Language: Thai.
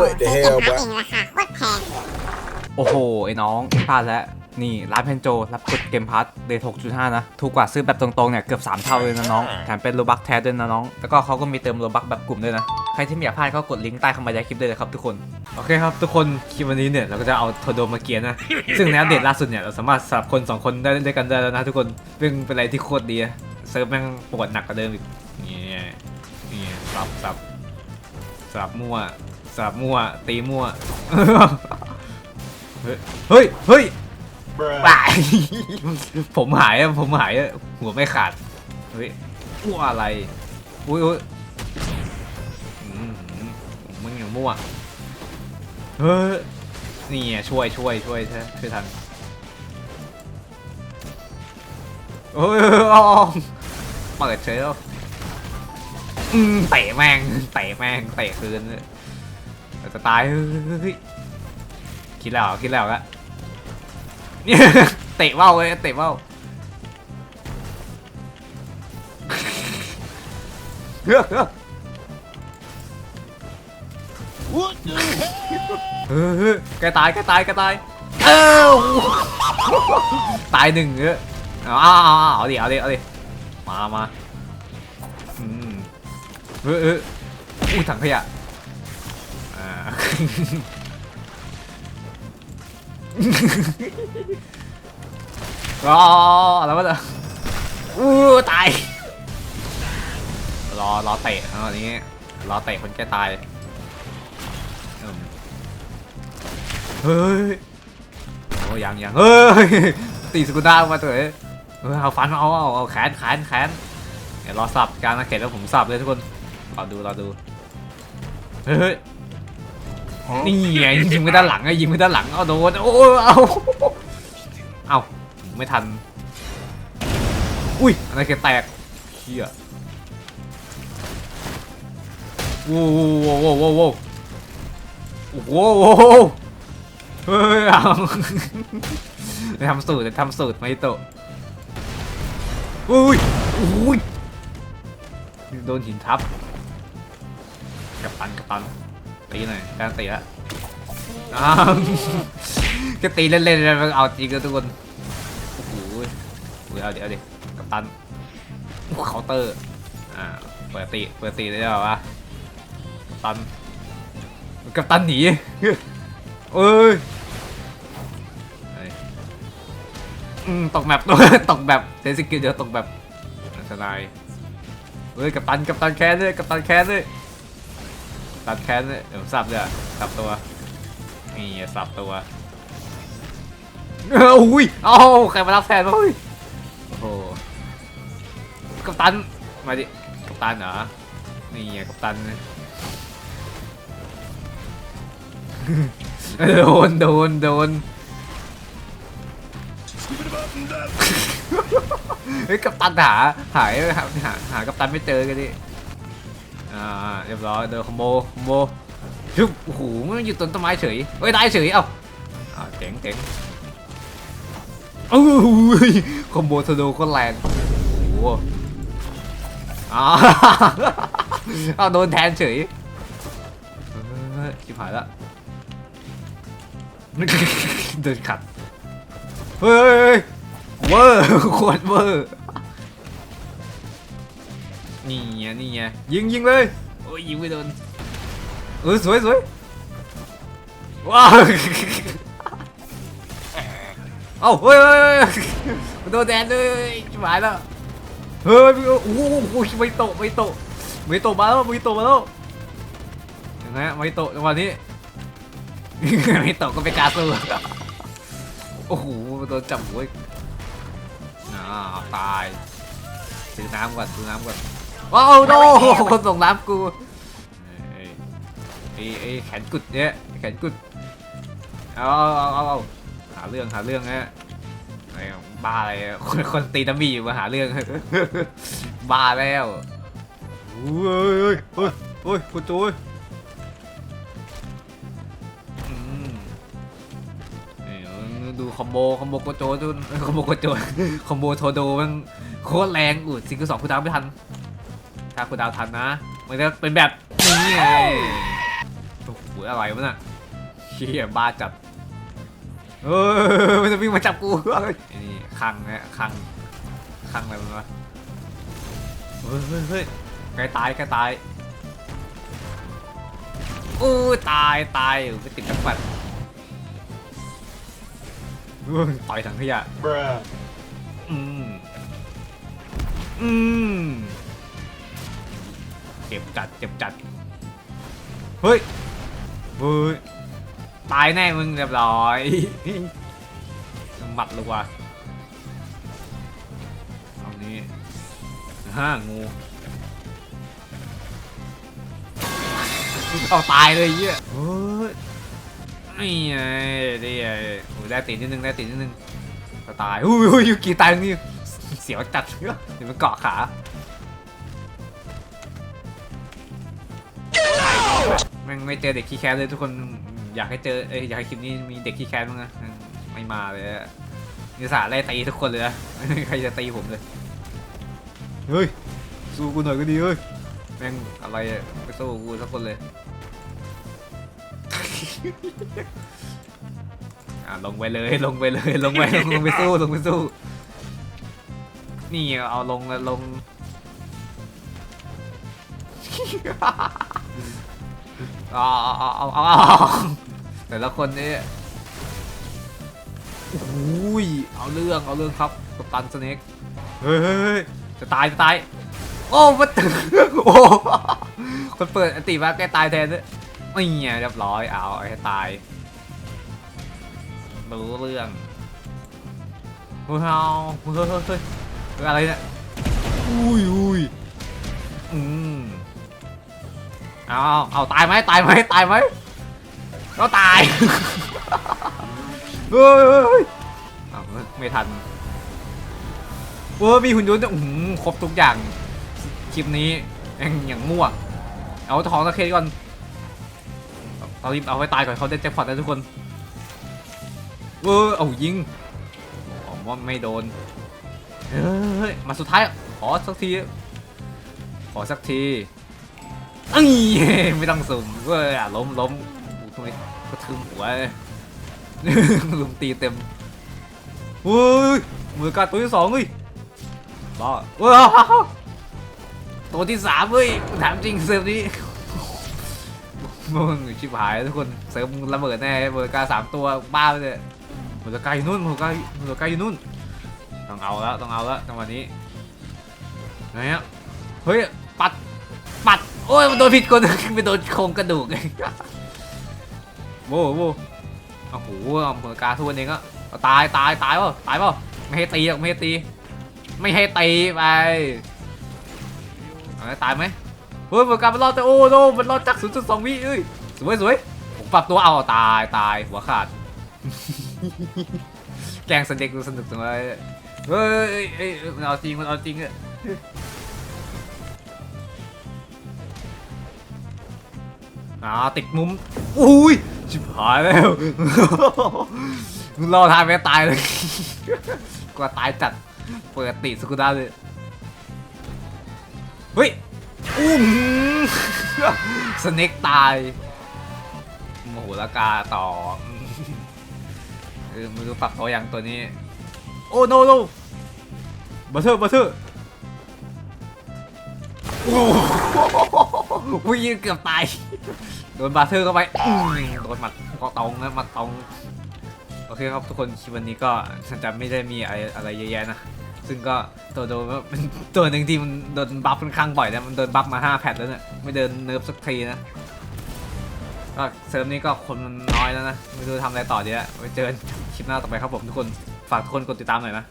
what the hell เก boy มราคาโคตรแพงโอ้โห ไอ้น้องพลาดแล้ว นี่ร้านเพนโจ รับกดเกมพัทเดท6.5 นะ ถูกกว่าซื้อแบบตรงๆ เนี่ย เกือบ 3 เท่าเลยนะน้อง แถมเป็นโลบักแท้ด้วยนะน้อง แล้วก็เขาก็มีเติมโลบักแบบกลุ่มด้วยนะ ใครที่ไม่อยากพลาดก็กดลิงก์ใต้คำบรรยายคลิปได้เลยครับทุกคน โอเคครับ ทุกคนคลิปวันนี้เนี่ยเราก็จะเอาโทโดมาเกียร์นะ ซึ่งในอัปเดตล่าสุดเนี่ยเราสามารถสลับคน 2 คนได้ด้วยกันได้แล้วนะทุกคนซึ่งเป็นอะไรที่โคตรดีอะเซิร์ฟแม่งปวดหนักกว่าเดิมอีกนี่นี่สับสับสลับมั่ว สลับมั่ว ตีมั่ว เฮ้ย เฮ้ย เฮ้ยบ้าผมหายอะผมหายอะหัวไม่ขาด เฮ้ยมั่วอะไร อุ้ยอุ้ยอืมมึงอย่างมั่ว เฮ้ย นี่ไงช่วยช่วยช่วยช่วยช่วยทันโอ้ยอ๋อเปิดเฉยแล้วอืมเตะแม่งเตะแม่งเตะคืนเลย เราจะตายเฮ้ยคิดแล้วคิดแล้วอะเนี่ยเตะเบ้าเลยเตะเบ้าเฮ้ยแกตายแกตายแกตายเอ้าตายหนึ่งเออเอาเอาเอาเอาเอาดิเอาดิเอาดิมามาอืมเออเอออู้ถังขยะ อ่ารอแล้วมันอู้ตาย รอรอเตะเอาอันนี้รอเตะคนแก่ตายอืมเฮ้ยโอ้ยังยังเฮ้ยตีสกุลดาออกมาตัวเอ้ยเออเอาฟันเอาเอาเอาแขนแขนแขนเดี๋ยวรอสับการนะเข็นแล้วผมสับเลยทุกคนรอดูรอดูเฮ้ย นี่ไงยิงไปด้านหลังไงยิงไปด้านหลังเอาโดนโอ้เอาเอาไม่ทัน อุ้ยอะไรแกแตกเฮียโว้โว้โว้โว้โว้โว้โว้เฮ้ยเอาจะทำสูตรจะทำสูตรไม่โตอุ้ยอุ้ยโดนหินทับกับปันกับปัน ตีหน่อยการตีละอ้าวก็ตีเล่นๆแล้วเอาจริงกันทุกคนโอ้โหอุ้ยเอาเดี๋ยวเอาดี๋ยวกับตันเคาน์เตอร์อ่าเปิดตีเปิดตีได้หรอวะกับตันกับตันหนีเอ้ยอืมตกแบบตกแบบเซนสกิลเดียวตกแบบอันตรายเฮ้ยกับตันกับตันแค้นเลยกับตันแค้นเลย ตัดแค้นเลยเดี๋ยวสับเลยอะสับตัวนี่สับตัวเอ้าอุ้ยเอ้าใครมารับแทนวะเฮ้ยโอ้โหกับตันมาดิกับตันเหรอนี่ไงกับตันโดนโดนโดนเฮ้ยกัปตันหาหายหาหาหากัปตันไม่เจอกันดิอ่าเรียบร้อยเดินคอมโบคอมโบชุบโอ้โหมันอยู่ต้นต้นไม้เฉยเฮ้ยได้เฉยเอ้าอ่าเจ๋งเจ๋งโอ้ยคอมโบทโดโคนแรงโอ้โหอ่าเอาโดนแทนเฉยชิบหายละเดินขัด เฮ้ยเวอร์โคตรเวอร์นี่ไงนี่ไงยิงยิงเลย อ้ยยิงไม่โดนเออสวยสวยว้าวเอ้าเฮ้ยเฮ้ยเฮ้ยโดนแดนเลยชิบหายแล้วเฮ้ยโอ้โหโอ้โหไม่โตะไม่โตะไม่โตะมาแล้วไม่โตะมาแล้วยังไงฮะไม่โตะจังหวะนี้ไม่โตะก็ไปกล้าสู้โอ้โหโดนจับหัวอีกอ่าตายซื้อน้ำก่อนซื้อน้ำก่อนว้าวโดคนส่งน้ำกูเอ้ย เอ้ยเอ้ยแขนกุดเนี่ยแขนกุดเอาเอาเอาเอาหาเรื่องหาเรื่องฮะไอ้บ้าอะไรอะคนคนตีน้ำมีอยู่มาหาเรื่องบ้าแล้วโอ้ยเฮ้ยเฮ้ยเฮ้ยคุณจูยอืมนี่ดูคอมโบคอมโบโกโจดูคอมโบโกโจคอมโบโทโดมันโคตรแรงอุดซิงเกิลสองคุณดาวไม่ทัน ถ้าคุณดาวทันนะ มันจะเป็นแบบนี้ไง โอ้โหอะไรวะน่ะเฮียบ้าจัดเออมันจะวิ่งมาจับกูเฮ้นี่คังนี่คังคังอะไรมันวะเฮ้ยเฮ้ยใกล้ตายใกล้ตายอู้ตายตายไปติดจักรปัดต่อยถังขยะอืมอืมเจ็บจัดเจ็บจัด เฮ้ย ฮ้ยตายแน่มึงเรียบร้อยหมัดเลยว่ะเอานี้ฮ่างูเอาตายเลยเหี้ยเฮ้ยนี่ไงนี่ไงโอ้ยได้ตีนิดนึงได้ตีนิดนึงก็ตายอุ้ยอุ้ยยูกิตายตรงนี้เสียวจัดเดี๋ยวมันเกาะขา ม่งไม่เจอเด็กขี้แค้นเลยทุกคนอยากให้เจอเอ้ยอยากให้คลิปนี้มีเด็กขี้แค้นบ้างนะไม่มาเลยอะนิสาไล่ตีทุกคนเลยนะไม่มีใครจะตีผมเลยเฮ้ยสู้กูหน่อยก็ดีเฮ้ยแม่งอะไรอะไม่สู้กูสักคนเลยอะลงไปเลยลงไปเลยลงไปลงไปสู้ลงไปสู้ นี่เอาลงแล้วลง เอาเอาเอาเอาเอาแต่ละคนนี่โอ้ยเอาเรื่องเอาเรื่องครับกัปตันสเน็กเฮ้ยจะตายจะตายโอ้มันถึงโอ้คนเปิดอันติมาแกตายแทนด้วยไม่เงี้ยเรียบร้อยเอาไอ้ให้ตายรู้เรื่องเฮ้ยเฮ้ยเฮ้ยเฮ้ยเฮ้ยอะไรเนี่ยอุ้ยอุ้ยอืม เอาเอาเอาตายไหมตายไหมตายไหมก็ตายเฮ้ยเฮ้ยเฮ้ยเอาไม่ทันเออมีหุ่นยนต์ด้วยอื้อหือครบทุกอย่างคลิปนี้ยังอย่างมั่วเอาทองตะเคก่อนเอาเอารีบเอาไว้ตายก่อนเขาได้แจ็คพอตแล้วทุกคนเออเอายิงผมว่าไม่โดนเฮ้ยมาสุดท้ายขอสักทีขอสักที เอ้ยไม่ต้องสุ่มเว้ยอะล้มล้มอู้ทำไมกระทืบหัวลุมตีเต็มเฮ้ยมือกัดตัวที่สองเฮ้ยบ้าเว้ยตัวที่สามเฮ้ยถามจริงเซิร์ฟนี้มึงชิบหายทุกคนเสริมระเบิดแน่เบอกาสามตัวบ้าไปเลยเบอกาอยู่นู่นเบอร์กาเบอร์กาอยู่นู่นต้องเอาแล้วต้องเอาแล้วจังหวะนี้ไงฮะเฮ้ยปัด โอ้ยมันโดนผิดคนไปโดนโครงกระดูกโว้โว้โอ้โหเบอร์กาทุกวันเองก็ตายตายตายเปล่าตายเปล่าไม่ให้ตีหรอกไม่ให้ตี ไม่ให้ตีไปตายไหมเฮ้ยมันกายเป็นรอดแต่โอ้โนมันรอดจาก0.2วิเอ้ยสวยสวยผมปรับตัวเอาตายตายหัวขาด แกงสเน็กดูสนุกจังเลยเฮ้ยเออมันเอาจริงมันเอาจริงอะ อ่าติดมุมอุ้ยชิบหายแล้วมึงรอทายไม่ตายเลยกว่าตายจัดเปิดติสกุด้าเลยเฮ้ยอุ้มสเน็กตายโมโหละกาต่อเออไม่รู้ปรับเขายังตัวนี้ โอ้โนโนบัตเทอร์บัตเทอร์ โอ้โหวิ่งเกือบตาย โดนบัตเทอร์เข้าไปโดนหมัดกอตองนะหมัดตอง โอเคครับทุกคนคลิปวันนี้ก็จะไม่ได้มีอะไรอะไรเยอะแยะนะ ซึ่งก็ตัวโดนว่าเป็นตัวหนึ่งที่มันโดนบัฟค่อนข้างบ่อยนะมันโดนบัฟมา 5 แพทแล้วเนี่ยไม่เดินเนิร์ฟสักทีนะก็เซิร์ฟนี้ก็คนมันน้อยแล้วนะ ไม่รู้ทำอะไรต่อดีละไว้เจอคลิปหน้าต่อไปครับผมทุกคน ฝากทุกคนกดติดตามหน่อยนะ